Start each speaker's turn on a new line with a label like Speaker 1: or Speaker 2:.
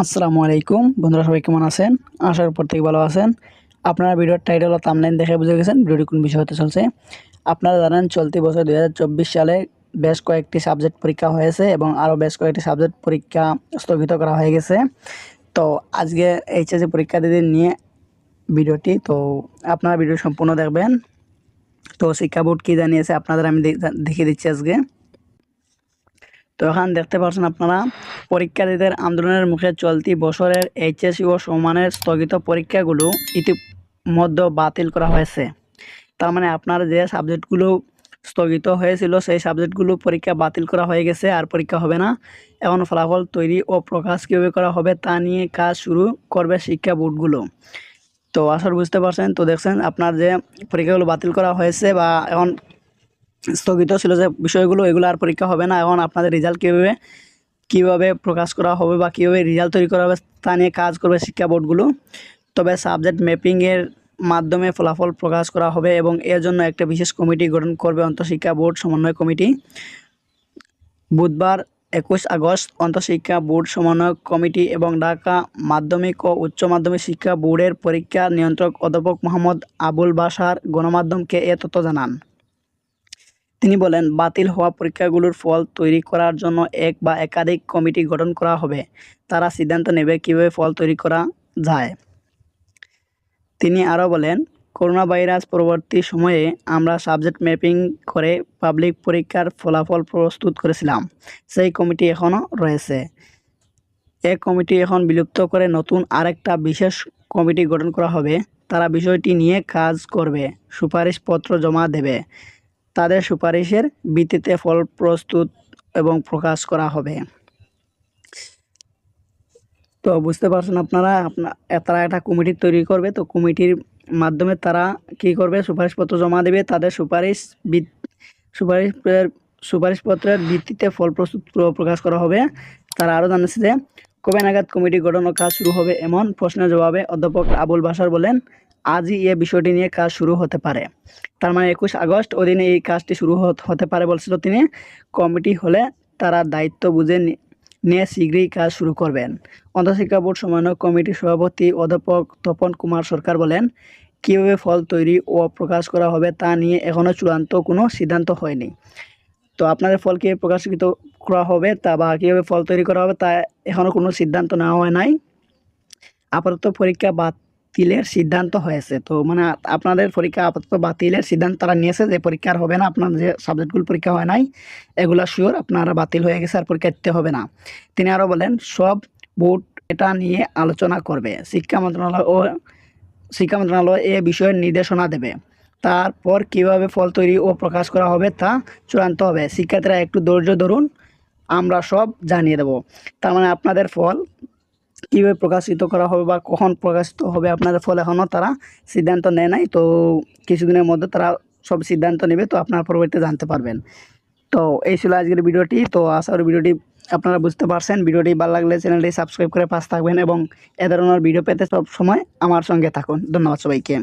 Speaker 1: আসসালামু আলাইকুম। বন্ধুরা, সবাই কেমন আছেন? আশার উপর থেকে ভালো আছেন। আপনারা ভিডিওর টাইটেল ও থাম্বনেল দেখে বুঝে গেছেন ভিডিওটি কোন বিষয় হতে চলছে। আপনারা জানেন, চলতি বছর দু হাজার চব্বিশ সালে বেশ কয়েকটি সাবজেক্ট পরীক্ষা হয়েছে এবং আরও বেশ কয়েকটি সাবজেক্ট পরীক্ষা স্থগিত করা হয়ে গেছে। তো আজকে এইচএসসি পরীক্ষার্থীদের নিয়ে ভিডিওটি, তো আপনারা ভিডিও সম্পূর্ণ দেখবেন। তো শিক্ষা বোর্ড কী জানিয়েছে আপনাদের আমি দেখিয়ে দিচ্ছি আজকে। তো এখন দেখতে পাচ্ছেন আপনারা পরীক্ষার্থীদের আন্দোলনের মুখে চলতি বছরের এইচএসসি ও সমানের স্থগিত পরীক্ষাগুলো ইতিমধ্যে বাতিল করা হয়েছে। তার মানে আপনার যে সাবজেক্টগুলো স্থগিত হয়েছিল, সেই সাবজেক্টগুলো পরীক্ষা বাতিল করা হয়ে গেছে আর পরীক্ষা হবে না। এখন ফলাফল তৈরি ও প্রকাশ কীভাবে করা হবে তা নিয়ে কাজ শুরু করবে শিক্ষা বোর্ডগুলো। তো আসলে বুঝতে পারছেন। তো দেখছেন আপনার যে পরীক্ষাগুলো বাতিল করা হয়েছে বা এখন স্থগিত ছিল যে বিষয়গুলো, এগুলো আর পরীক্ষা হবে না। এখন আপনাদের রেজাল্ট কীভাবে কীভাবে প্রকাশ করা হবে বা কীভাবে রেজাল্ট তৈরি করা হবে তা নিয়ে কাজ করবে শিক্ষা বোর্ডগুলো। তবে সাবজেক্ট ম্যাপিংয়ের মাধ্যমে ফলাফল প্রকাশ করা হবে এবং এর জন্য একটা বিশেষ কমিটি গঠন করবে অন্তঃশিক্ষা বোর্ড, সমন্বয় কমিটি বুধবার একুশ আগস্ট অন্তঃশিক্ষা বোর্ড, সমন্বয় কমিটি এবং ঢাকা মাধ্যমিক ও উচ্চ মাধ্যমিক শিক্ষা বোর্ডের পরীক্ষা নিয়ন্ত্রক অধ্যাপক মোহাম্মদ আবুল বাসার গণমাধ্যমকে এ তথ্য জানান। তিনি বলেন, বাতিল হওয়া পরীক্ষাগুলোর ফল তৈরি করার জন্য এক বা একাধিক কমিটি গঠন করা হবে। তারা সিদ্ধান্ত নেবে কীভাবে ফল তৈরি করা যায়। তিনি আরও বলেন করোনা ভাইরাস পরবর্তী সময়ে আমরা সাবজেক্ট ম্যাপিং করে পাবলিক পরীক্ষার ফলাফল প্রস্তুত করেছিলাম। সেই কমিটি এখনও রয়েছে। এ কমিটি এখন বিলুপ্ত করে নতুন আরেকটা বিশেষ কমিটি গঠন করা হবে। তারা বিষয়টি নিয়ে কাজ করবে। সুপারিশপত্র জমা দেবে। তাদের সুপারিশের ভিত্তিতে ফল প্রস্তুত এবং প্রকাশ করা হবে। তো বুঝতে পারছেন আপনারা আপনার তারা একটা কমিটি তৈরি করবে, তো কমিটির মাধ্যমে তারা কী করবে? সুপারিশপত্র জমা দেবে, তাদের সুপারিশ সুপারিশের, সুপারিশপত্রের ভিত্তিতে ফল প্রস্তুত প্রকাশ করা হবে। তারা আরও জানিয়েছে যে, কবে নাগাদ কমিটি গঠন কাজ শুরু হবে এমন প্রশ্নের জবাবে অধ্যাপক আবুল বাসার বলেন আজই এ বিষয়টি নিয়ে কাজ শুরু হতে পারে। তার মানে একুশ আগস্ট ওদিনে এই কাজটি শুরু হত- পারে বলছিল তিনি। কমিটি হলে তারা দায়িত্ব বুঝে নিয়ে শীঘ্রই কাজ শুরু করবেন। অন্তঃশিক্ষা বোর্ড সমন্বয় কমিটির সভাপতি অধ্যাপক তপন কুমার সরকার বলেন, কীভাবে ফল তৈরি ও প্রকাশ করা হবে তা নিয়ে এখনও চূড়ান্ত কোনো সিদ্ধান্ত হয়নি। তো আপনাদের ফল কীভাবে প্রকাশিত করা হবে তা বা কীভাবে ফল তৈরি করা হবে তা এখনও কোনো সিদ্ধান্ত নেওয়া হয় নাই। আপাতত পরীক্ষা বাতিলের সিদ্ধান্ত হয়েছে। তো মানে আপনাদের পরীক্ষা আপাতত বাতিলের সিদ্ধান্ত তারা নিয়েছে যে পরীক্ষা আর হবে না, আপনার যে সাবজেক্টগুলো পরীক্ষা হয় নাই, এগুলো শিওর আপনারা বাতিল হয়ে গেছে আর পরীক্ষা দিতে হবে না। তিনি আরও বলেন, সব বোর্ড এটা নিয়ে আলোচনা করবে। শিক্ষা মন্ত্রণালয় ও শিক্ষা মন্ত্রণালয় এ বিষয়ে নির্দেশনা দেবে। তারপর কীভাবে ফল তৈরি ও প্রকাশ করা হবে তা চূড়ান্ত হবে। শিক্ষার্থীরা একটু ধৈর্য ধরুন, আমরা সব জানিয়ে দেব। তার মানে আপনাদের ফল কীভাবে প্রকাশিত করা হবে বা কখন প্রকাশিত হবে, আপনাদের ফলে এখনও তারা সিদ্ধান্ত নেয় নাই। তো কিছুদিনের মধ্যে তারা সব সিদ্ধান্ত নেবে, তো আপনারা পরবর্তীতে জানতে পারবেন। তো এই ছিল আজকের ভিডিওটি। তো আশা করি ভিডিওটি আপনারা বুঝতে পারছেন। ভিডিওটি ভালো লাগলে চ্যানেলটি সাবস্ক্রাইব করে পাশ থাকবেন এবং এ ধরনের ভিডিও পেতে সব সময় আমার সঙ্গে থাকুন। ধন্যবাদ সবাইকে।